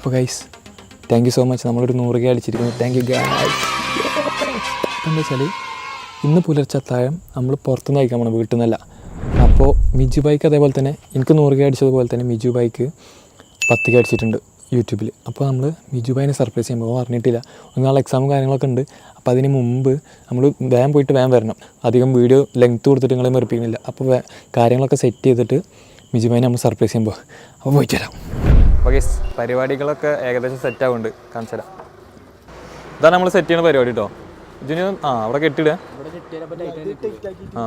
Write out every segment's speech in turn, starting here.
അപ്പോൾ guys thank you so much നമ്മളൊരു നൂറ് കെ അടിച്ചിരിക്കുന്നു. താങ്ക് യു ഗൈസ് എന്താ വെച്ചാൽ ഇന്ന് പുലർച്ചെ അത്താഴം നമ്മൾ പുറത്തുനിന്ന് കഴിക്കാൻ പോകണം വീട്ടിൽ നിന്നല്ല അപ്പോൾ മിജു ബൈക്ക് അതേപോലെ തന്നെ എനിക്ക് നൂറ് കെ അടിച്ചതുപോലെ തന്നെ മിജു ബൈക്ക് പത്ത് കെ അടിച്ചിട്ടുണ്ട് യൂട്യൂബിൽ അപ്പോൾ നമ്മൾ മിജു ബൈനെ സർപ്രൈസ് ചെയ്യുമ്പോൾ അറിഞ്ഞിട്ടില്ല. ഒന്നാൾ എക്സാമും കാര്യങ്ങളൊക്കെ ഉണ്ട്. അപ്പോൾ അതിന് മുമ്പ് നമ്മൾ വേഗം പോയിട്ട് വേഗം വരണം. അധികം വീഡിയോ ലെങ്ത് കൊടുത്തിട്ട് നിങ്ങളെ മെറിപ്പിക്കുന്നില്ല അപ്പോൾ കാര്യങ്ങളൊക്കെ സെറ്റ് ചെയ്തിട്ട് മിജു ബൈനെ നമ്മൾ സർപ്രൈസ് ചെയ്യുമ്പോൾ അപ്പോൾ പോയിട്ട് വരാം. ഓക്കെ പരിപാടികളൊക്കെ ഏകദേശം സെറ്റ് ആവുന്നുണ്ട് കാണിച്ചു തരാം ഇതാണ് നമ്മൾ സെറ്റ് ചെയ്യുന്ന പരിപാടി കേട്ടോ ഇതിന് ആ അവിടെ കെട്ടിടുക ആ.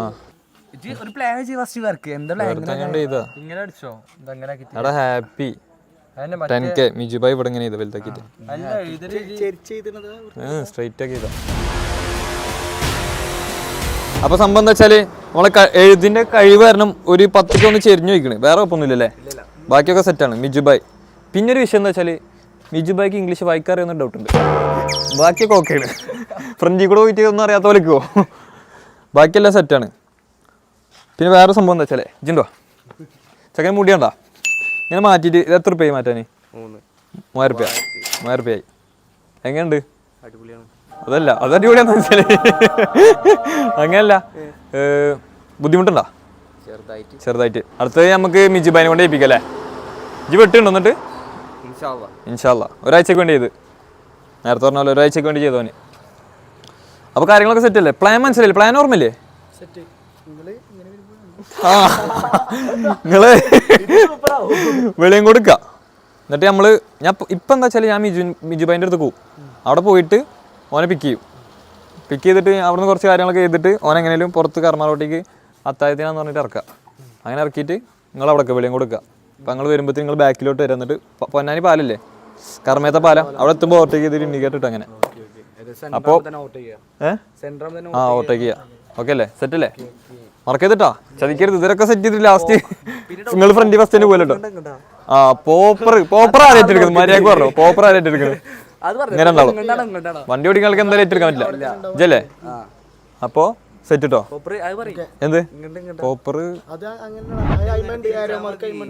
ഒരു പ്ലാൻ ഫസ്റ്റ് വർക്ക്. എന്താ പ്ലാൻ ഇങ്ങനെ? അടിച്ചോ? ഹാപ്പി ടെൻ കെ ഇവിടെ ഇങ്ങനെ ചെയ്ത വലുതാക്കിയിട്ട്. സ്ട്രൈറ്റ് ആക്കി ചെയ്താ. അപ്പൊ സംഭവം എന്താ വെച്ചാൽ നമ്മളെ എഴുതിന്റെ കഴിവ് കാരണം ഒരു പത്തൊക്കെ ഒന്ന് ചെരിഞ്ഞു വയ്ക്കണേ വേറെ കുഴപ്പമൊന്നുമില്ലല്ലേ? ബാക്കിയൊക്കെ സെറ്റാണ് മിജു ബായ് പിന്നെ ഒരു വിഷയം എന്താ വെച്ചാൽ മിജു ബൈക്ക് ഇംഗ്ലീഷ് വായിക്കാറിയെന്ന് ഡൗട്ട് ഉണ്ട്. ബാക്കിയൊക്കെ ആണ്. ഫ്രഞ്ചിൽ കൂടെ പോയിട്ട് ഒന്നും അറിയാത്ത പോലെക്കോ ബാക്കിയെല്ലാം സെറ്റാണ് പിന്നെ വേറെ സംഭവം എന്താ വെച്ചാലേ ഇജിണ്ടോ ചെക്കൻ മുടിയണ്ടാ ഇങ്ങനെ മാറ്റിയിട്ട് ഇത് എത്ര റുപ്യ മാറ്റാൻ മൂവായിരം റുപ്യ മൂവായിരം റുപ്യായി എങ്ങനെയുണ്ട്? അതല്ല അത് അടിപൊളിയാന്ന് വെച്ചാൽ. അങ്ങനല്ല. ബുദ്ധിമുട്ടുണ്ടോ? ചെറുതായിട്ട്. ചെറുതായിട്ട്. അടുത്തത് നമുക്ക് മിജിബാനെ കൊണ്ട് ഏൽപ്പിക്കാം അല്ലേ? ഇജി വെട്ടുണ്ടോ എന്നിട്ട്? ഇൻഷാല്ലാ ഒരാഴ്ചക്ക് വേണ്ടി ചെയ്ത്. നേരത്തെ പറഞ്ഞ പോലെ ഒരാഴ്ചക്ക് വേണ്ടി ചെയ്തോന് അപ്പോൾ കാര്യങ്ങളൊക്കെ സെറ്റ് അല്ലേ? പ്ലാൻ മനസ്സിലായില്ലേ? പ്ലാൻ ഓർമ്മയില്ലേ? ആ. നിങ്ങൾ വെളിയും കൊടുക്ക. എന്നിട്ട് നമ്മൾ ഞാൻ ഇപ്പൊ- എന്താ വെച്ചാൽ ഞാൻ മിജു മിജുബായിന്റെ അടുത്ത് പോകും അവിടെ പോയിട്ട് ഓനെ പിക്ക് ചെയ്യും. പിക്ക് ചെയ്തിട്ട് അവിടുന്ന് കുറച്ച് കാര്യങ്ങളൊക്കെ ചെയ്തിട്ട് ഓൻ എങ്ങനെയും പുറത്ത് കർമാറോട്ടേക്ക് അത്താഴത്തിനാന്ന് പറഞ്ഞിട്ട് ഇറക്കുക. അങ്ങനെ ഇറക്കിയിട്ട് നിങ്ങൾ അവിടെ വെളിയും കൊടുക്കുക അപ്പം നിങ്ങൾ വരുമ്പോഴത്തേക്ക് നിങ്ങൾ ബാക്കിലോട്ട് വരാം. എന്നിട്ട് പൊന്നാനി പാലല്ലേ? കർമ്മേത്ത പാലം. അവിടെ എത്തുമ്പോൾ ഓവർടേക്ക് ചെയ്തിട്ട് ഇൻഡിക്കേറ്റർ ഇട്ട് അങ്ങനെ. അപ്പോൾ ആ ഓവർടേക്ക് ചെയ്യാം. ഓക്കെ അല്ലേ? സെറ്റ് അല്ലേ? മറക്കരുതിട്ടാ ചതിക്കരുത് ഇതൊക്കെ സെറ്റ് ചെയ്തിട്ട് ലാസ്റ്റ് നിങ്ങൾ ഫ്രണ്ട് ഫസ്റ്റ് തന്നെ പോലെ ആ പോപ്പർ പോപ്പർ ആരേറ്റെടുക്കുന്നത് മര്യാദയ്ക്ക് പറഞ്ഞു. പോപ്പർ ആരേറ്റെടുക്കുന്നത് ഇങ്ങനെ ഉണ്ടാവും. വണ്ടി ഓടിക്കാൻ എന്തായാലും ഏറ്റെടുക്കാൻ പറ്റില്ല. ഇജല്ലേ അപ്പോ സെറ്റ് കേട്ടോ എന്ത്? ഇങ്ങോട്ട് ഇങ്ങോട്ട്. പോപ്പർ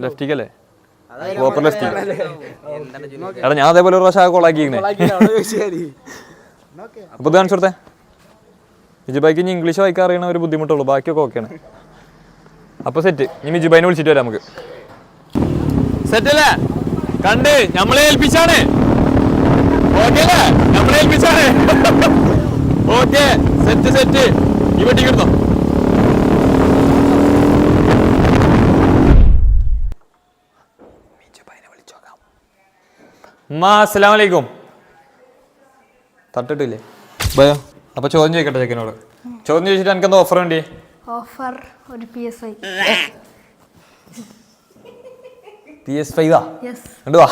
ലെഫ്റ്റിക്കല്ലേ പോപ്പർ ലെഫ്റ്റ് എടാ ഞാൻ അതേപോലെ ഒരു പ്രാവശ്യം കൊളാക്കിയിരുന്നേ അപ്പൊ ഇത് കാണിച്ചു കൊടുത്തേ. മിജുബായിക്ക് ഇനി ഇംഗ്ലീഷ് വായിക്കാൻ അറിയണ ഒരു ബുദ്ധിമുട്ടുള്ളൂ. ബാക്കിയൊക്കെ ഓക്കെയാണ് അപ്പൊ സെറ്റ് ഇനി മിജുബായിനെ വിളിച്ചിട്ട് വരാം നമുക്ക്. സെറ്റ് അല്ലേ? കണ്ട്. നമ്മളെ ഏൽപ്പിച്ചാണ്. ഓക്കെ അല്ലേ? നമ്മളെ ഏൽപ്പിച്ചാണ്. ഓക്കെ സെറ്റ് സെറ്റ് ഈ വെട്ടി കിടന്നോ ഉമ്മ അസ്സലാം വലൈക്കും തട്ടിട്ടില്ലേ? ഭയോ. അപ്പൊ ചോദ്യം ചോദിക്കട്ടെ ചെക്കനോട്. ചോദ്യം ചോദിച്ചിട്ട് എനിക്കെന്താ ഓഫർ വേണ്ടി? ഓഫർ ഒരു P S I P S ഫൈവാ വാ.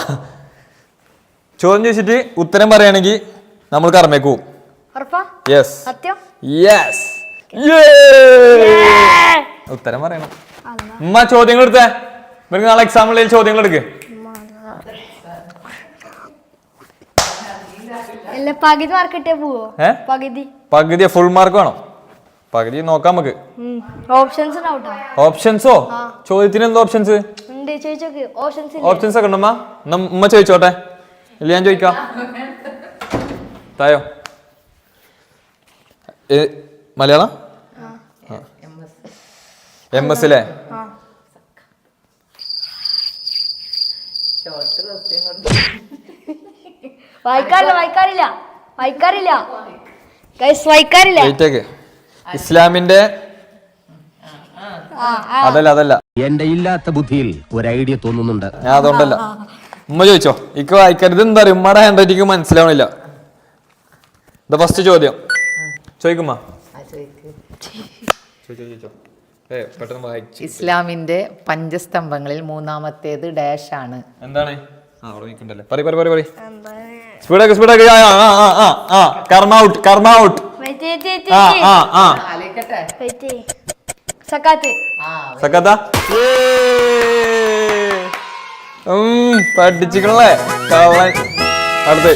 ചോദ്യം ചോദിച്ചിട്ട് ഉത്തരം പറയുകയാണെങ്കിൽ നമ്മൾ കർമ്മേക്ക് ഉറപ്പാ? യെസ് സത്യം? യെസ് ഉത്തരം പറയണം. ഉമ്മ ചോദ്യങ്ങൾ എടുത്തേ ഇവർക്ക് നാളെ എക്സാമ്പിളിൽ ചോദ്യങ്ങൾ എടുക്ക് പകുതി മാർക്ക് കിട്ടിയാ പോവോ? പകുതി. പകുതി ഫുൾ മാർക്ക് വേണം? പകുതി നോക്കാം നമുക്ക്. ഓപ്ഷൻസ് ഓപ്ഷൻസോ ചോദ്യത്തിന് എന്താ ഓപ്ഷൻസ് ഓപ്ഷൻസ് ഓപ്ഷൻസ് ഒക്കെ ഉണ്ടമ്മ ഉമ്മ? ചോദിച്ചോട്ടെ. ഇല്ല ഞാൻ ചോദിക്കാം. തായോ? മലയാളം? എം എസ് അല്ലേ വായിക്കാറില്ല വായിക്കാറില്ല. വായിക്കാറില്ല. ഗൈസ് വായിക്കാറില്ല. വെയിറ്റ് ഒക്കെ ഇസ്ലാമിന്റെ ആ ആ. അതല്ല അതല്ല. എന്റെ ഇല്ലാത്ത ബുദ്ധിയിൽ ഒരു ഐഡിയ തോന്നുന്നുണ്ട്. ഞാൻ അതുകൊണ്ടല്ല. ഉമ്മ ചോദിച്ചോ? ഇക്ക് വായിക്കരുത് എന്താ പറയുക ഉമ്മയുടെ ഹാൻഡ് റൈറ്റിംഗ് മനസ്സിലാവണില്ല. ഇത് ഫസ്റ്റ് ചോദ്യം. ചോദിക്കുമ്മ? ചോദിച്ചോ ചോദിച്ചോ. പെട്ടെന്ന് വായിച്ചു ഇസ്ലാമിന്റെ പഞ്ചസ്തംഭങ്ങളിൽ മൂന്നാമത്തേത് ഡാഷ് ആണ്. എന്താണ്? ആ അവിടെ പറ പറ പറ പറ സ്പീഡാക്ക് സ്പീഡാക്ക് ആ ആ ആ ആ ആ കർമ്മ ഔട്ട് കർമ്മ ഔട്ട് സക്കാത്ത്. പഠിച്ചിക്കണല്ലേ? കള്ളൻ. അടുത്ത്.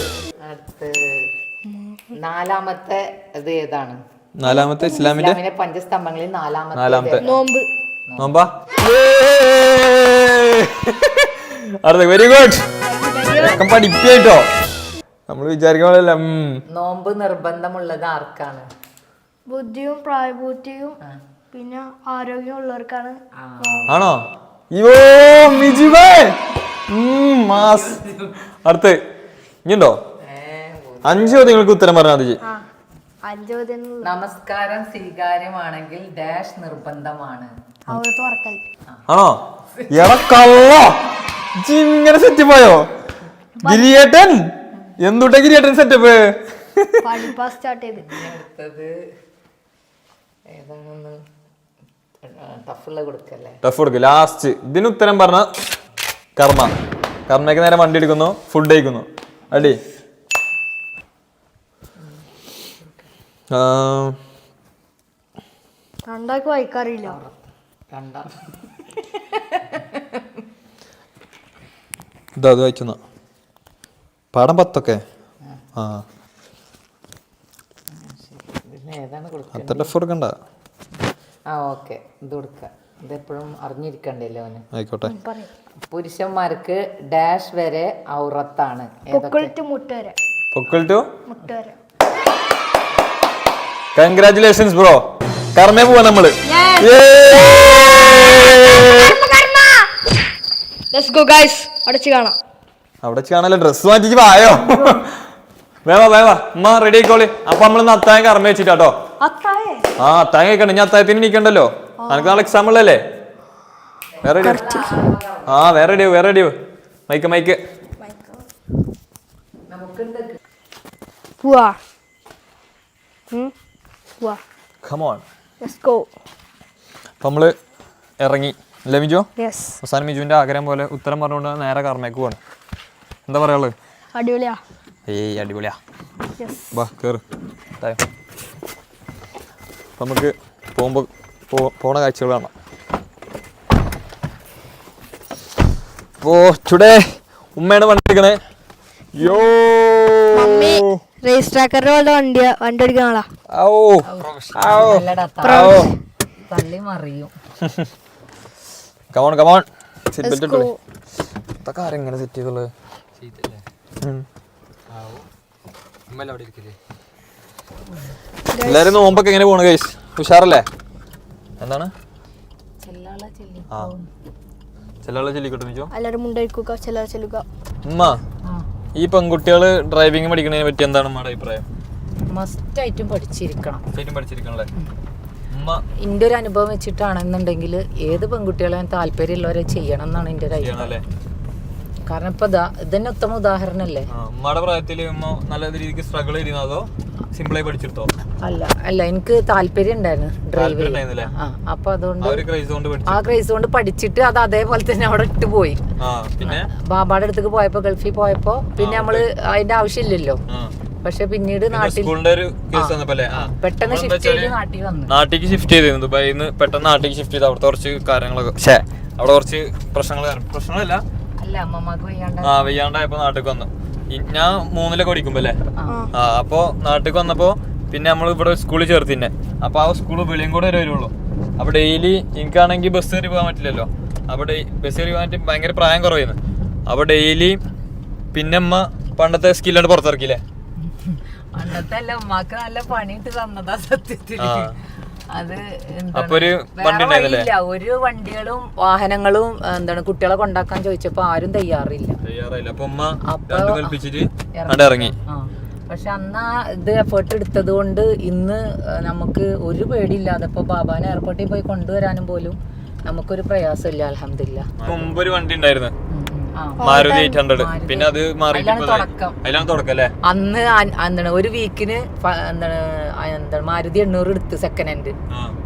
നാലാമത്തെ ഇത് ഏതാണ്? നാലാമത്തെ ഇസ്ലാമിന്റെ പഞ്ചസ്തംഭങ്ങളിൽ നാലാമത്തെ നാലാമത്തെ. നോമ്പ്. നോമ്പാ? വെരി ഗുഡ് പഠിപ്പിട്ടോ നമ്മൾ വിചാരിക്കണല്ല നോമ്പ് നിർബന്ധമുള്ളത് ആർക്കാണ്? ബുദ്ധിയും പ്രായപൂർത്തിയും പിന്നെ ആരോഗ്യമുള്ളവർക്കാണ് ആണോ? മിജിബേ മാസ്. അടുത്ത് ഇനിയുണ്ടോ? അഞ്ച് ചോദ്യങ്ങൾക്ക് ഉത്തരം പറഞ്ഞാൽ മതി. നമസ്കാരം സ്വീകാര്യമാണെങ്കിൽ ഡാഷ് നിർബന്ധമാണ്. ആണോ? എടക്കള്ളോ ഇങ്ങനെ സെറ്റപ്പ് ആയോ? ഗിരിയേട്ടൻ? എന്തുട്ട ഗിരിയേട്ടൻ സെറ്റപ്പ് പഠിപ്പാ സ്റ്റാർട്ട് ചെയ്ത്. അടുത്തത് ഏതാണെന്ന്? ടഫ് കൊടുക്കും. ലാസ്റ്റ് ഇതിന് ഉത്തരം പറഞ്ഞ കർമ്മ. കർമ്മയ്ക്ക് നേരെ വണ്ടി എടുക്കുന്നു ഫുഡ് കഴിക്കുന്നു. അടി. ആ, രണ്ടാൾക്ക് വായിക്കാറില്ല രണ്ടാം. ഇതാ അത് പാടം പത്തൊക്കെ? ആ. അത്ര ടഫ് കൊടുക്കണ്ട. ആ ഓക്കെ. ഇത് കൊടുക്കുക ഇതെപ്പോഴും അറിഞ്ഞിരിക്കണ്ടല്ലോ അവന്? ആയിക്കോട്ടെ. പുരുഷന്മാർക്ക് ഡാഷ് വരെ ഔറത്താണ്. പൊക്കിളിട്ട് മുട്ട വരെ. പൊക്കിൾ ടു മുട്ട വരെ. കൺഗ്രാറ്റുലേഷൻസ് ബ്രോ കർമ്മേ പോവാ നമ്മൾ. ലെറ്റ്സ് ഗോ ഗൈസ് അടച്ചു കാണാം. അവിടെ കാണാലോ ഡ്രസ് മാറ്റിച്ച് വായോ? വേവാ വേവാ. അമ്മ റെഡി ആയിക്കോളി. അപ്പൊ നമ്മൾ അത്തായം കർമ്മ വെച്ചിട്ടാട്ടോ. ആ അത്തായം കഴിക്കണ്ട. ഞാൻ അത്തായത്തിന് നീക്കണ്ടല്ലോ അനക്ക് നാളെ എക്സാം ഉള്ളല്ലേ വേറെ ready ആ വേറെ റെഡിയോ വേറെ റെഡിയോ മൈക്ക് മൈക്ക് പോവാ. കമോൺ ലെറ്റ്സ് ഗോ അപ്പൊ നമ്മൾ ഇറങ്ങി. അല്ലേ മിജു? യെസ് അവസാനം മിജുവിന്റെ ആഗ്രഹം പോലെ ഉത്തരം പറഞ്ഞുകൊണ്ട് നേരെ കർമ്മയ്ക്ക് പോകണം എന്താ പറയാൾ അടിപൊളിയാ. ഏയ് അടിപൊളിയാ. വാ. അപ്പൊ നമുക്ക് പോകുമ്പോ പോണ കാഴ്ചകൾ കാണാം. ഓ ചുടേ. ഉമ്മയാണ് വണ്ടിക്കണേ യോ. റേസ് ട്രാക്കറിന്റെ പോലെ വണ്ടി വണ്ടി ഓടിക്കുന്ന ആളാ ഔ. ഔ. നല്ലടാ ഔ തള്ളി മറിയും. Come on come on seat belt. ഇട്ടോളി. ഇതൊക്കെ ആരെങ്ങനെ സെറ്റ് ചെയ്തുള്ളത് ഉം. എല്ലാരും നോമ്പൊക്കെ എങ്ങനെ പോണു ഗൈസ് ഉഷാറല്ലേ? എന്താണ്? ആ. ചില ആളെ ചൊല്ലിക്കോട്ടെ മിജോ എല്ലാവരും മുണ്ടഴിക്കുക ചിലർ ചെല്ലുക. ഉമ്മ. ഈ പെൺകുട്ടികൾ ഡ്രൈവിംഗ് പഠിക്കുന്നതിനെ പറ്റി എന്താണ് ഉമ്മയുടെ അഭിപ്രായം? മസ്റ്റ് ആയിട്ടും പഠിച്ചിരിക്കണം. പഠിച്ചിരിക്കണല്ലേ ഉമ്മ? എന്റെ ഒരു അനുഭവം വെച്ചിട്ടാണെന്നുണ്ടെങ്കിൽ ഏത് പെൺകുട്ടികളെയും താല്പര്യമുള്ളവരെ ചെയ്യണം എന്നാണ് എന്റെ ഒരു അഭിപ്രായം. കാരണം ഇപ്പൊ ഇതന്നെ ഉത്തമ ഉദാഹരണല്ലേ? ഉമ്മയുടെ പ്രായത്തിൽ ഉമ്മ നല്ല രീതിക്ക് സ്ട്രഗിൾ ചെയ്തിരുന്നോ? അതോ സിമ്പിളായി പഠിച്ചെടുത്തോ അല്ല അല്ല എനിക്ക് താല്പര്യം ഉണ്ടായിരുന്നു ഡ്രൈവ് ആ അപ്പൊ അതുകൊണ്ട് ആ ക്രൈസ് കൊണ്ട് പഠിച്ചിട്ട് അത് അതേപോലെ തന്നെ അവിടെ ഇട്ട് പോയി. പിന്നെ? ബാബാടെ അടുത്തേക്ക് പോയപ്പോ ഗൾഫിൽ പോയപ്പോ പിന്നെ നമ്മൾ അതിന്റെ ആവശ്യമില്ലല്ലോ. പക്ഷെ പിന്നീട് നാട്ടിൽ. പെട്ടെന്ന് ഷിഫ്റ്റ് ചെയ്ത് നാട്ടിൽ വന്നു. നാട്ടിലേക്ക് ഷിഫ്റ്റ് ചെയ്തിരുന്നു ദുബായിന്ന് പെട്ടെന്ന് നാട്ടിലേക്ക് ഷിഫ്റ്റ് ചെയ്ത് അവിടുത്തെ കുറച്ച് കാര്യങ്ങളൊക്കെ. അവിടെ കുറച്ച് പ്രശ്നങ്ങൾ കാരണം ആ വെയ്യാണ്ടായപ്പോ നാട്ടിൽ വന്നു. ഞാൻ മൂന്നിലൊക്കെ പഠിക്കുമ്പോ അല്ലേ? ആ. അപ്പോ നാട്ടിൽ വന്നപ്പോ പിന്നെ നമ്മൾ ഇവിടെ സ്കൂളിൽ ചേർത്തിന്നെ. അപ്പൊ ആ സ്കൂൾ വെളിയും കൂടെ വരെ വരുള്ളൂ. അപ്പൊ ഡെയിലി എനിക്കാണെങ്കിൽ ബസ് കയറി പോകാൻ പറ്റില്ലല്ലോ. അപ്പൊ ബസ് കയറി പോകാൻ ഭയങ്കര പ്രായം കുറവായിരുന്നു. അപ്പൊ ഡെയിലി പിന്നെ അമ്മ പണ്ടത്തെ സ്കില്ലാണ്ട് പുറത്തിറക്കില്ലേ പണ്ടത്തെ അല്ല ഉമ്മാക്ക് നല്ല പണിയിട്ട് തന്നതാ സത്യത്തിൽ. ആ. അത് അപ്പൊ ഒരു വേറെ വണ്ടി ഉണ്ടായിരുന്നില്ലേ? ഒരു വണ്ടികളും വാഹനങ്ങളും എന്താണ് കുട്ടികളെ കൊണ്ടാക്കാൻ ചോദിച്ചപ്പോ ആരും തയ്യാറില്ല. തയ്യാറായില്ല. അപ്പൊ അപ്പൊ ഇറങ്ങി. പക്ഷെ അന്ന് ആ ഇത് എഫേർട്ട് എടുത്തത് കൊണ്ട് ഇന്ന് നമുക്ക് ഒരു പേടിയില്ലാതെ ഇപ്പൊ ബാബാനെ എയർപോർട്ടിൽ പോയി കൊണ്ടുവരാനും പോലും നമുക്കൊരു പ്രയാസമില്ല അലഹമില്ല മുമ്പ് ഒരു വണ്ടി ഉണ്ടായിരുന്നു. മാരുതി എയ്റ്റ് ഹൺഡ്രഡ് പിന്നെ അത് മാറിയിട്ട് അതിലാണ് തുടക്കം. അല്ലേ? അന്ന് എന്താണ് ഒരു വീക്കിന് എന്താണ് എന്താണ് മാരുതി എണ്ണൂറ് എടുത്ത് സെക്കൻഡ് ഹാൻഡ്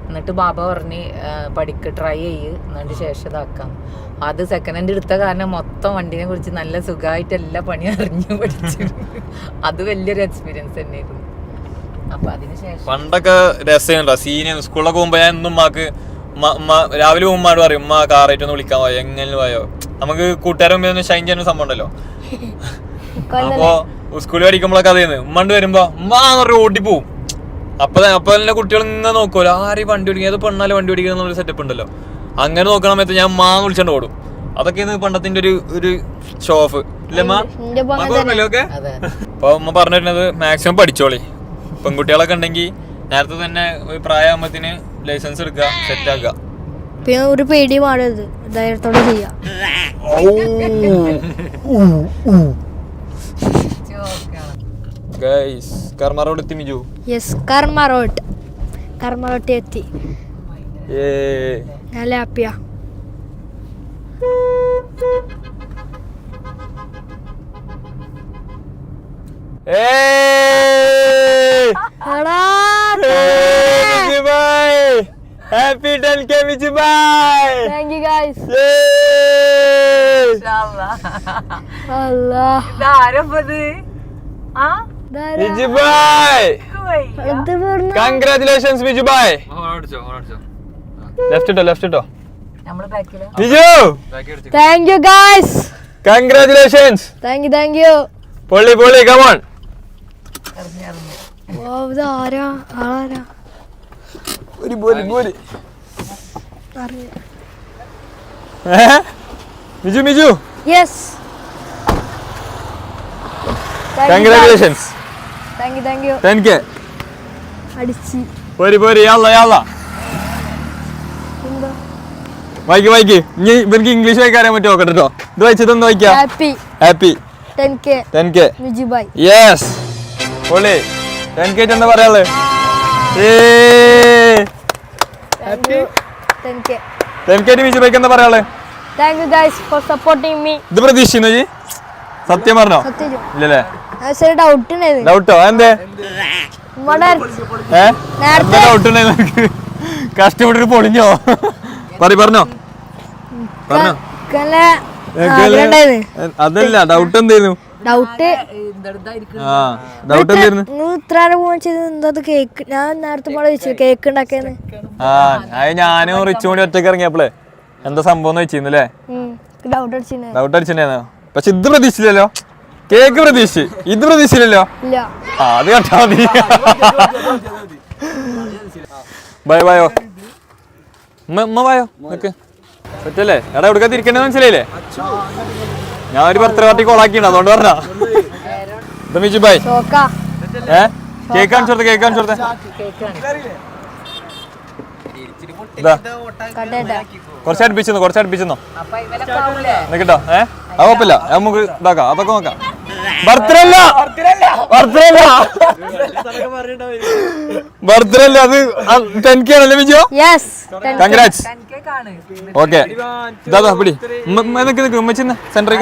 എന്നിട്ട് ബാബ പറഞ്ഞ് പഠിക്ക ട്രൈ ചെയ്യ്. എന്നിട്ട് ശേഷം ഇതാക്കാം. അത് സെക്കൻഡ് ഹാൻഡ് എടുത്ത കാരണം മൊത്തം വണ്ടിനെ കുറിച്ച് നല്ല സുഖമായിട്ട് എല്ലാ പണി അറിഞ്ഞു പഠിച്ചു. അത് വലിയൊരു എക്സ്പീരിയൻസ് തന്നെയായിരുന്നു. പണ്ടൊക്കെ രസമുണ്ടോ സീനിയർ സ്കൂളിലൊക്കെ പോകുമ്പോ ഞാൻ എന്നും ഉമ്മാക്ക് ഉമ്മ- ഉമ്മ രാവിലെ ഉമ്മാട് പറയും ഉമ്മ കാറായിട്ടൊന്ന് വിളിക്കാൻ പോയോ? എങ്ങനെ പോയോ? നമുക്ക് കൂട്ടുകാരെ ഷൈൻ ചെയ്യുന്ന സംഭവം ഉണ്ടല്ലോ. അപ്പൊ സ്കൂളിൽ പഠിക്കുമ്പോഴൊക്കെ അതേന്ന് ഉമ്മണ്ട് വരുമ്പോ ഉമ്മ ഓടിപ്പോവും ഓടി പോവും. അപ്പൊ അപ്പൊ തന്നെ കുട്ടികൾ ഇങ്ങനെ നോക്കുമല്ലോ ആരെയും വണ്ടി ഓടിക്കുക ഏത് പെണ്ണാലും വണ്ടി ഓടിക്കുന്ന എന്നുള്ള സെറ്റപ്പ് ഉണ്ടല്ലോ. അങ്ങനെ നോക്കണ സമയത്ത് ഞാൻ മാ വിളിച്ചോണ്ട് ഓടും. അതൊക്കെയാണ് പണ്ടത്തിന്റെ ഒരു ഒരു ഷോ ഓഫ് ഇല്ലമ്മ എന്റെ ഒപ്പം അങ്ങനെ തന്നെ. ഓക്കെ അതെ അപ്പൊ ഉമ്മ പറഞ്ഞിരുന്നത് മാക്സിമം പഠിച്ചോളി. പെൺകുട്ടികളൊക്കെ ഉണ്ടെങ്കിൽ നേരത്തെ തന്നെ ഒരു പ്രായമാകുമ്പത്തിന് ലൈസൻസ് എടുക്കുക സെറ്റ് ആക്കുക. പിന്നെ ഒരു പേടി പാടരുത്. ധൈര്യത്തോടെ ചെയ്യാം. ഗൈസ് എത്തി മിജു. യെസ് കർമ്മ റോട്ട് കർമ്മ റോട്ടി എത്തി. ഏ. നല്ല ഹാപ്പിയാ. എടാ happy ten K Miju bye thank you guys congratulations Viju bye left ഇട്ടോ ലെഫ്റ്റ് ഇട്ടോ? Viju thank you guys congratulations thank you thank you പൊള്ളി പൊള്ളി കമോൺ ഓ ഇത് ആരാ ആളാരാ പോരി പോരി Miju Miju. Yes congratulations thank you thank you ten K അടിച്ച്. പോരി പോരി യാള്ള എന്താ? വായിക്ക് വായിക്ക് ഇനി ഇവർക്ക് ഇംഗ്ലീഷ് വായിക്കാൻ അറിയാൻ പറ്റുമോ കേട്ടോ ഇത് വായിച്ചതൊന്ന് വായിക്കാം? Happy happy ten K ten K Miju bye yes പൊളി. ടെൻ കെ എന്താ പറയാൾ താങ്ക് ഇത് പ്രതീക്ഷിക്കുന്നു ജി? സത്യം പറഞ്ഞോ? ഇല്ലല്ലേ? ഡൗട്ട് എന്തേ? ഡൗട്ട് കഷ്ടപ്പെട്ടിട്ട് പൊളിഞ്ഞോ? പറ പറഞ്ഞോ. അതല്ല ഡൗട്ട് എന്തായിരുന്നു? ഡൗട്ട്. ഡൗട്ട് എന്തായിരുന്നു നിങ്ങൾ ഇത്ര ഫോൺ ചെയ്ത് എന്താ കേക്ക് ഞാൻ നേരത്തെ ചോദിച്ചു കേക്ക് ഉണ്ടാക്കിയെന്ന് ആ അത് ഞാനും റിച്ചും കൂടി ഒറ്റയ്ക്ക് ഇറങ്ങിയപ്പോളേ. എന്താ സംഭവം വെച്ചിരുന്നല്ലേ ഡൗട്ട് അടിച്ചിരുന്നു. ഡൗട്ട് അടിച്ചിട്ടുണ്ടായിരുന്നു? പക്ഷെ ഇത് പ്രതീക്ഷിച്ചില്ലല്ലോ. കേക്ക് പ്രതീക്ഷിച്ച്. ഇത് പ്രതീക്ഷിച്ചില്ലല്ലോ. ഇല്ല. ആ അത് കണ്ടാ മതി. ബൈ ബയോ ഉമ്മ ബയോ നിക്ക്. സെറ്റല്ലേ എടാ എവിടെ തിരിക്കണ്ടെന്ന് മനസ്സിലായില്ലേ? ഞാൻ ഒരു ബർത്ത്ഡേ പാർട്ടി കോളാക്കിണ്ട് അതുകൊണ്ട് പറഞ്ഞാ മിജു ഏ? കേക്ക് കാണിച്ചു കൊടുത്തേ കേക്ക് കാണിച്ചു കൊടുത്തേ. കുറച്ച് അടുപ്പിച്ചെന്നോ ആവൂലേ? നിക്കട്ടോ ഏ? അത് കുഴപ്പമില്ല നമുക്ക് ഇതാക്കാം അതൊക്കെ നോക്കാം. ബർത്ത്ഡേല്ല ബർത്ത്ഡേല്ല ബർത്ത്ഡേല്ല ബർത്ത്ഡേ അത് ടെൻ കെ ആണല്ലേ വിജയോ യെസ് കൺഗ്രാറ്റ്സ് ഓക്കെ. പിടി നിക്ക് നിക്ക് ഉമ്മച്ചിന്ന് സെന്ററിൽ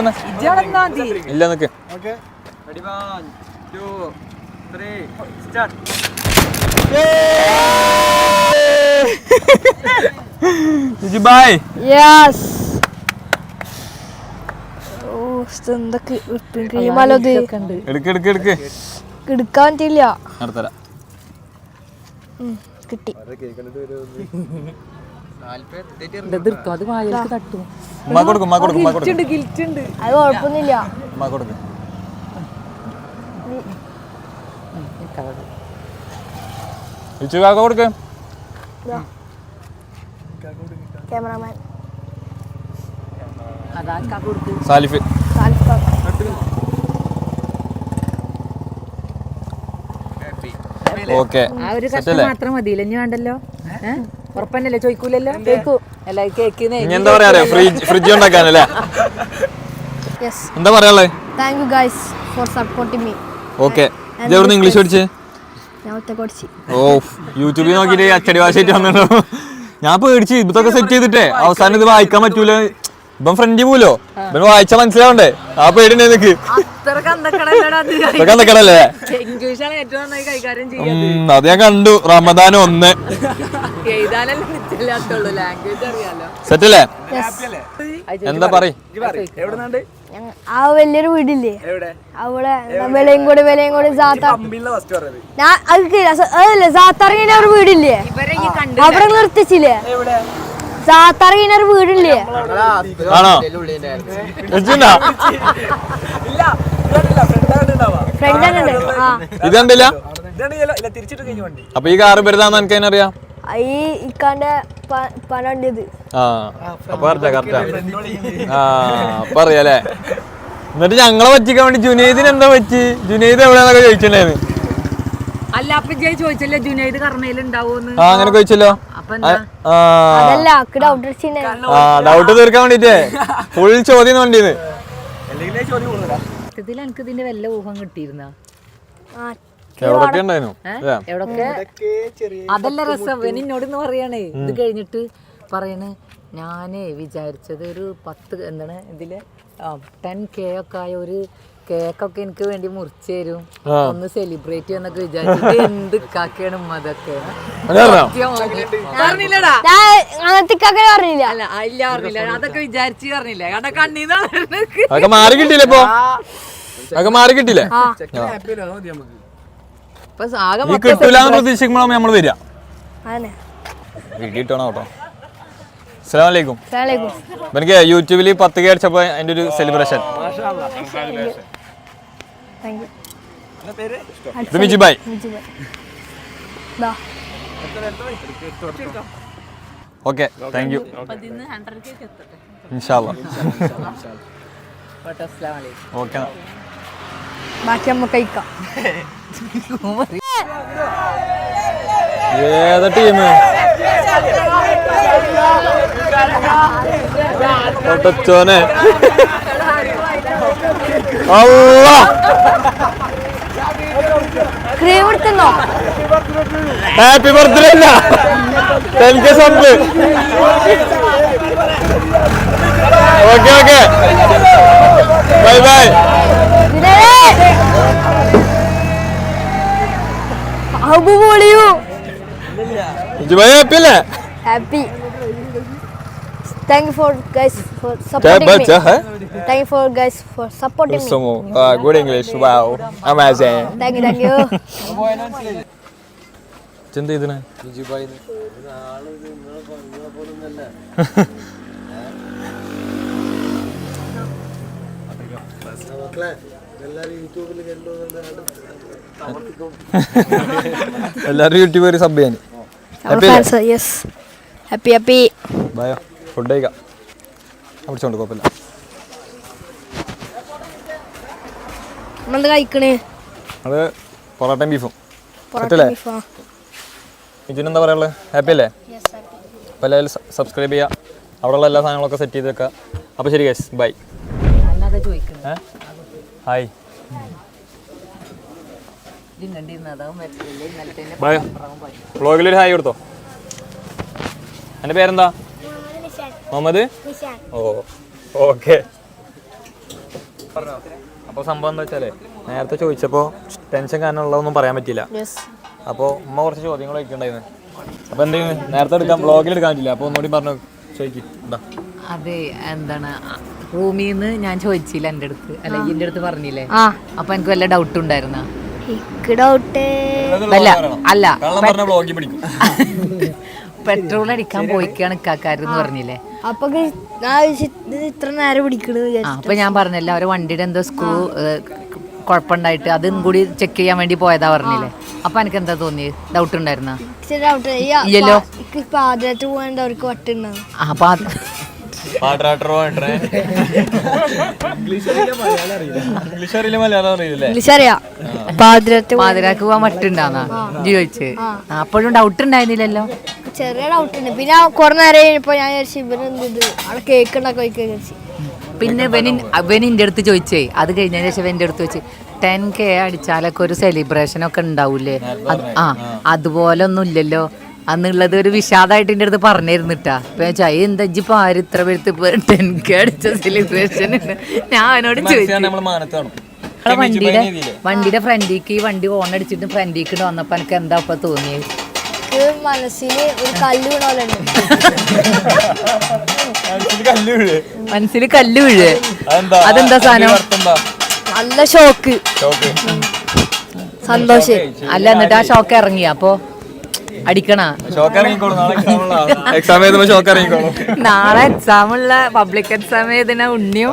ഇല്ല നിക്ക്. ബൈ യെസ് എന്തൊക്കെ ക്രീമാലോ എടുക്കാൻ പറ്റില്ല കിട്ടി. ഇതെടുത്തു അത് വായിലേക്ക് തട്ടും. അത് കുഴപ്പമൊന്നുമില്ല. ക്യാമറാമാൻ. സാലിഫ്. ഓക്കെ ആ ഒരു കഷ്ടം മാത്രം മതിയില്ല ഇനി വേണ്ടല്ലോ? ഏ? ഉറപ്പന്നല്ലേ? ചോദിക്കൂലല്ലോ? കേക്കു അല്ല കേക്കിന് ഇനി എന്താ പറയാ? ഫ്രിഡ്ജ് ഫ്രിഡ്ജ് ഉണ്ടാക്കാനല്ലേ യെസ് എന്താ പറയാനുള്ളത് thank you guys for supporting me okay ഇതെവിടുന്ന് English പഠിച്ചേ? ഞാൻ ഒറ്റ പഠിച്ച്. ഓ യൂട്യൂബിൽ നോക്കിയിട്ട് അച്ചടി ഭാഷയായിട്ട് വന്നിട്ടോ ഞാൻ പേടിച്ച്. ഇതൊക്കെ സെറ്റ് ചെയ്തിട്ടേ. അവസാനം ഇത് വായിക്കാൻ പറ്റൂല. ഇപ്പം ഫ്രണ്ട് പോലോ ഇവൻ വായിച്ചാൽ മനസ്സിലാവണ്ടേ? ആ പേടി നിനക്ക്? അത്. ഞാൻ കണ്ടു. റമദാൻ ഒന്ന്. സെറ്റല്ലേ? എന്താ പറ എവിടുന്നാണ്ട്? ഞങ്ങ- ആ വലിയൊരു വീടില്ലേ? എവിടെ? അവിടെ വിലയും കൂടി വിലയും കൂടി ഞാൻ അതല്ലേ സാത്തറങ്ങിന ഒരു വീടില്ലേ? ഇവരെ ഈ കണ്ട് അവിടെ നിർത്തിച്ചില്ലേ? സാത്താറിങ്ങനെ ഒരു വീടില്ലേ? ആണോ? ഇല്ല. ഇത്? കണ്ടില്ല അപ്പൊ ഈ കാറ് വരുതാന്ന് എനിക്ക് ഈ ഇക്കാന്റെ പനണ്ടിയത് ആ. അപ്പൊ കറക്റ്റാ. കറക്റ്റാ ആ അപ്പൊ അറിയാലേ. എന്നിട്ട് ഞങ്ങളെ പറ്റിക്കാൻ വേണ്ടി ജുനൈദിന് എന്താ പറ്റി? ജുനൈദ് എവിടെയാന്നൊക്കെ ചോദിച്ചിട്ടുണ്ടായിരുന്നു അല്ല അപ്പൊ ജയ് ചോദിച്ചല്ലേ ജുനൈദ് കർമ്മയിൽ ഉണ്ടാവോന്ന്? ആ അങ്ങനെ ചോദിച്ചല്ലോ. ഡൗട്ട് അടിച്ചിട്ടുണ്ടായിരുന്നു ആ. ഡൗട്ട് തീർക്കാൻ വേണ്ടിട്ടേ. ഫുൾ ചോദ്യം വേണ്ടിയത് സത്യത്തിൽ എനിക്ക് ഇതിന്റെ വല്ല ഊഹം കിട്ടിയിരുന്ന? എവിടൊക്കെ? അതല്ല രസം എന്നോട് ഇന്ന് പറയണേ. ഇത് കഴിഞ്ഞിട്ട് പറയണേ ഞാനേ വിചാരിച്ചത് ഒരു പത്ത് എന്താണ് ഇതിൽ ടെൻ കെ ഒക്കെ ആയ ഒരു കേക്കൊക്കെ എനിക്ക് വേണ്ടി മുറിച്ചു തരും. ഒന്ന് സെലിബ്രേറ്റ് ചെയ്യാന്നൊക്കെ വിചാരിച്ചു. എന്ത് കാക്കയാണ് അതൊക്കെ അല്ല പറഞ്ഞില്ല? അതൊക്കെ വിചാരിച്ച് പറഞ്ഞില്ല? കണ്ണീന്നാണ് അതൊക്കെ മാറി കിട്ടിയില്ലേ അതൊക്കെ മാറി കിട്ടിയില്ലേ? ഈ കിട്ടൂലെന്ന് പ്രതീക്ഷിക്കുമ്പോഴാണ് നമ്മൾ വരിക. കേട്ടോ. അസ്സലാമലൈക്കും എനിക്ക് യൂട്യൂബിൽ പത്ത് കെ അടിച്ചപ്പോ അതിന്റെ ഒരു സെലിബ്രേഷൻ ഇത് മിജു ബായ് ദാ. ഓക്കെ താങ്ക് യു ഇൻഷാല്ല ഓക്കെ. ബാക്കി നമുക്ക് കഴിക്കാം. ഏതാ ടീം ഒട്ടച്ചോനെ ഹാപ്പി ബർത്ത്ഡേ അല്ല. എനിക്ക് സ്വന്ത് okay okay bye bye happy. Thank for guys for supporting thank for guys for supporting so good English wow amazing thank you thank you എന്ത് ഇതിനെ മക്കളെ? എല്ലാരും യൂട്യൂബിൽ സബ് ചെയ്യാൻ ഹാപ്പി ഹാപ്പി ബയോ ഫുഡ് കഴിക്കാം. കുഴപ്പമില്ല. നമ്മളെന്താ കഴിക്കണേ? അത് പൊറോട്ടയും ബീഫും? ബീഫാ ഇതിനെന്താ പറയാനുള്ളത്? ഹാപ്പി അല്ലേ? അപ്പോൾ എല്ലാവരും സബ്സ്ക്രൈബ് ചെയ്യുക അവിടെയുള്ള എല്ലാ സാധനങ്ങളൊക്കെ സെറ്റ് ചെയ്ത് വെക്കുക അപ്പോൾ ശരി ഗൈസ് ബൈ ഏ? ഹായ്. ഇതും കണ്ടിരുന്നു അതാവും പറ്റില്ല ഇന്നലത്തെ ബൈ. വ്ളോഗിലൊരു ഹായ് കൊടുത്തോ? എന്റെ പേരെന്താ? മുഹമ്മദ്? ഓ ഓക്കെ. അപ്പോൾ സംഭവം എന്താ വെച്ചാലേ നേരത്തെ ചോദിച്ചപ്പോൾ ടെൻഷൻ കാരണമുള്ളതൊന്നും പറയാൻ പറ്റില്ല യെസ് അപ്പോൾ ഉമ്മ കുറച്ച് ചോദ്യങ്ങൾ ചോദിക്കണ്ടായിരുന്നു അപ്പോൾ എന്തെങ്കിലും നേരത്തെ എടുക്കാം ബ്ലോഗിൽ എടുക്കാൻ പറ്റില്ല അപ്പോൾ ഒന്നുകൂടി പറഞ്ഞു ചോദിക്കും. എന്താ? അതെ എന്താണ്? റൂമിൽ നിന്ന് ഞാൻ ചോദിച്ചില്ല എന്റെ അടുത്ത്. അല്ല എന്റെ അടുത്ത് പറഞ്ഞില്ലേ? അപ്പൊ എനിക്ക് വല്ല ഡൗട്ട് ഉണ്ടായിരുന്ന? ഡൗട്ട് അല്ല അല്ല പെട്രോൾ അടിക്കാൻ പോയിക്കാണ് ഇക്കാക്കാരെന്ന് പറഞ്ഞില്ലേ? അപ്പൊ ഗൈസ് ഞാൻ ഇത് ഇത്ര നേരം പിടിക്കണത് അപ്പൊ ഞാൻ പറഞ്ഞല്ലോ അവരെ വണ്ടിയുടെ എന്തോ സ്ക്രൂ കുഴപ്പമുണ്ടായിട്ട് അതും കൂടി ചെക്ക് ചെയ്യാൻ വേണ്ടി പോയതാ പറഞ്ഞില്ലേ? അപ്പൊ എനിക്ക് എന്താ തോന്നി? ഡൗട്ട് ഉണ്ടായിരുന്നോ? ആദ്യമായിട്ട് പോകാൻ അവർക്ക് വട്ടുണ്ടാവും ഇംഗ്ലീഷ് അറിയില്ല. മലയാളം അറിയില്ലേ ഇംഗ്ലീഷ് അറിയാം. അപ്പൊ ആദ്യമായിട്ട് പോ- പാതിരാക്ക് പോവാൻ മട്ടുണ്ടാന്നാ ഇജ്ജ് ചോദിച്ച്. അപ്പോഴും ഡൗട്ട് ഉണ്ടായിരുന്നില്ലല്ലോ? ചെറിയ ഡൗട്ട് ഉണ്ട്. പിന്നെ കുറെ നേരം കഴിഞ്ഞപ്പോ ഞാൻ വിചാരിച്ചു ഇവരെന്ത് ഇത്? അവിടെ കേക്ക് ഉണ്ടാക്കി വിചാരിച്ചു. പിന്നെ ഇവന് ഇവൻ എന്റെ അടുത്ത് ചോദിച്ചേ. അത് കഴിഞ്ഞതിന് ശേഷം എന്റെ അടുത്ത് വെച്ച് ടെൻ കെ അടിച്ചാലൊക്കെ ഒരു സെലിബ്രേഷൻ ഒക്കെ ഉണ്ടാവൂലേ അത് ആ അതുപോലെ ഒന്നും ഇല്ലല്ലോ. അന്നുള്ളത് ഒരു വിഷാദമായിട്ട് എന്റെ അടുത്ത് പറഞ്ഞിരുന്നിട്ടാ അപ്പം ഞാൻ ചോദിച്ചു, എന്താ ഇപ്പൊ ആര് ഇത്ര പേരുത്ത് ടെൻ കെ അടിച്ച സെലിബ്രേഷൻ ഞാൻ അവനോട് ചോദിച്ചു. വണ്ടിയുടെ വണ്ടിയുടെ ഫ്രണ്ടിക്ക് ഈ വണ്ടി ഓൺ അടിച്ചിട്ട് ഫ്രണ്ടിക്ക് വന്നപ്പോ എനിക്ക് എന്താ ഇപ്പൊ തോന്നിയത് എനിക്ക് മനസ്സിൽ ഒരു കല്ല് വീഴ്. മനസ്സിൽ കല്ല് വീഴ്. അതെന്താ? അതെന്താ സാധനം? നല്ല ഷോക്ക്. സന്തോഷം. അല്ല എന്നിട്ട് ആ ഷോക്ക് ഇറങ്ങി. അപ്പൊ? അടിക്കണ. നാളെ എക്സാം ഉള്ള പബ്ലിക് എക്സാം എഴുതുന്ന ഉണ്ണിയും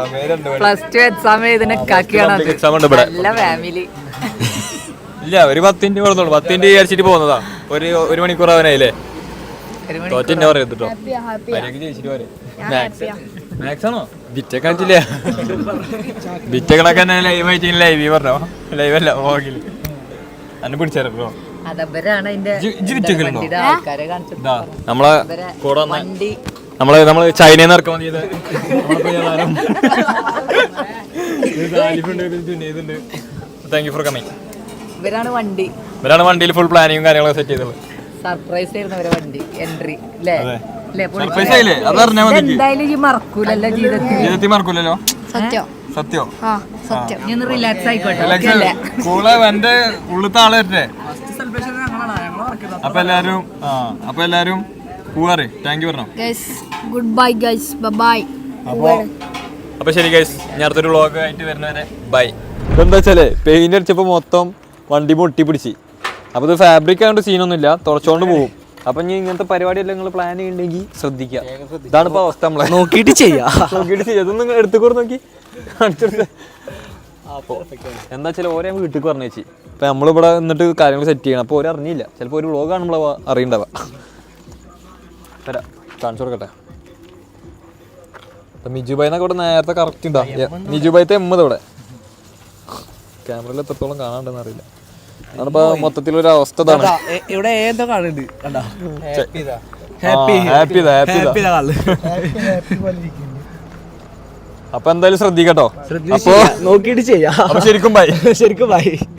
പ്ലസ് ടു എക്സാം എഴുതുന്ന കാക്കിയാണ്. നല്ല ഫാമിലി ഇല്ല ഒരു പത്തിന്റെ കൊടുത്തോളൂ പത്തിന്റെ വിചാരിച്ചിട്ട് പോകുന്നതാ. ഒരു ഒരു മണിക്കൂർ അവനായില്ലേ? തോറ്റിന്റെ പറയത്തിട്ടോ ഹാപ്പിയാ ബിറ്റൊക്കെ കാണിച്ചില്ല? ബിറ്റകളൊക്കെ ലൈവ് ആയിട്ട് ലൈവ് പറഞ്ഞോ? ലൈവ് അല്ല വ്ളോഗിൽ അന്നെ പിടിച്ചായിരുന്നു അതവരാണ് അതിന്റെ ആൾക്കാരെ നമ്മളെ കൂടെ വണ്ടി. നമ്മൾ നമ്മൾ ചൈനയിൽ നിന്ന് ഇറക്കുമതി താങ്ക് യു ഫോർ കമ്മിങ് ഇവരാണ് വണ്ടി. ഇവരാണ് വണ്ടിയിൽ ഫുൾ പ്ലാനിങ്ങും കാര്യങ്ങളൊക്കെ സെറ്റ് ചെയ്തത്. സർപ്രൈസ് ആയിരുന്നു അവരെ വണ്ടി എൻട്രി അല്ലേ. എന്തായാലും ഈ മറക്കൂലല്ലോ ജീവിതത്തിൽ. ജീവിതത്തിൽ മറക്കൂലല്ലോ? സത്യം? സത്യോ? ആ സത്യം. റിലാക്സ് ആയിക്കോട്ടെ. എന്റെ ഉള്ളിലത്തെ ആളെ അപ്പൊ എല്ലാരും അപ്പൊ എല്ലാരും പോവാറേ. താങ്ക് യു പറഞ്ഞു. ഗുഡ് ബൈ ഗൈസ് ബൈ അപ്പൊ അപ്പൊ ശരി ഗൈസ് ഞാൻ അടുത്തൊരു വ്ളോഗ് ആയിട്ട് വരുന്നവരെ ബൈ ഇതെന്താ വെച്ചാൽ പെയിന്റ് അടിച്ചപ്പോ മൊത്തം വണ്ടി പൊട്ടി പിടിച്ച് അപ്പൊ ഇത് ഫാബ്രിക് ആയതുകൊണ്ട് സീനൊന്നുമില്ല തുറച്ചോണ്ട് പോകും അപ്പൊ ഇനി ഇങ്ങനത്തെ പരിപാടിയെല്ലാം നിങ്ങൾ പ്ലാൻ ചെയ്യണ്ടെങ്കിൽ ശ്രദ്ധിക്കുക ഇതാണ് ഇപ്പൊ അവസ്ഥ നമ്മളെ. നോക്കിയിട്ട് ചെയ്യാം. നോക്കിയിട്ട് ചെയ്യാം. എടുത്തു എടുത്തുകൂടെ നോക്കി. കാണിച്ചെടുത്ത് അപ്പൊ എന്താ വെച്ചാൽ ഓരോ വീട്ടിൽ പറഞ്ഞു വെച്ചി ഇപ്പൊ നമ്മളിവിടെ നിന്നിട്ട് കാര്യങ്ങൾ സെറ്റ് ചെയ്യണം. അപ്പൊ ഓരോ അറിഞ്ഞില്ല. ചിലപ്പോ ഒരു വ്ളോഗാണ് നമ്മളെ അറിയണ്ടാവുക തരാം കാണിച്ചു കൊടുക്കട്ടെ. മിജുബായി എന്നൊക്കെ ഇവിടെ നേരത്തെ കറക്റ്റ് ഉണ്ടാ? മിജുബായിത്തെ എമ്മത് ഇവിടെ. ക്യാമറയിൽ എത്രത്തോളം കാണാണ്ടെന്ന് അറിയില്ല. അതാണിപ്പോ മൊത്തത്തിലൊരു അവസ്ഥ ഇതാണ്. ഇവിടെ ഏതോ കാണുന്നുണ്ട്. കണ്ടാ. ഹാപ്പി ഹാപ്പി ഹാപ്പി ഹാപ്പി അപ്പൊ എന്തായാലും ശ്രദ്ധിക്കട്ടോ. നോക്കിയിട്ട് ചെയ്യാം. ശരിക്കും ബൈ ശരിക്കും ബൈ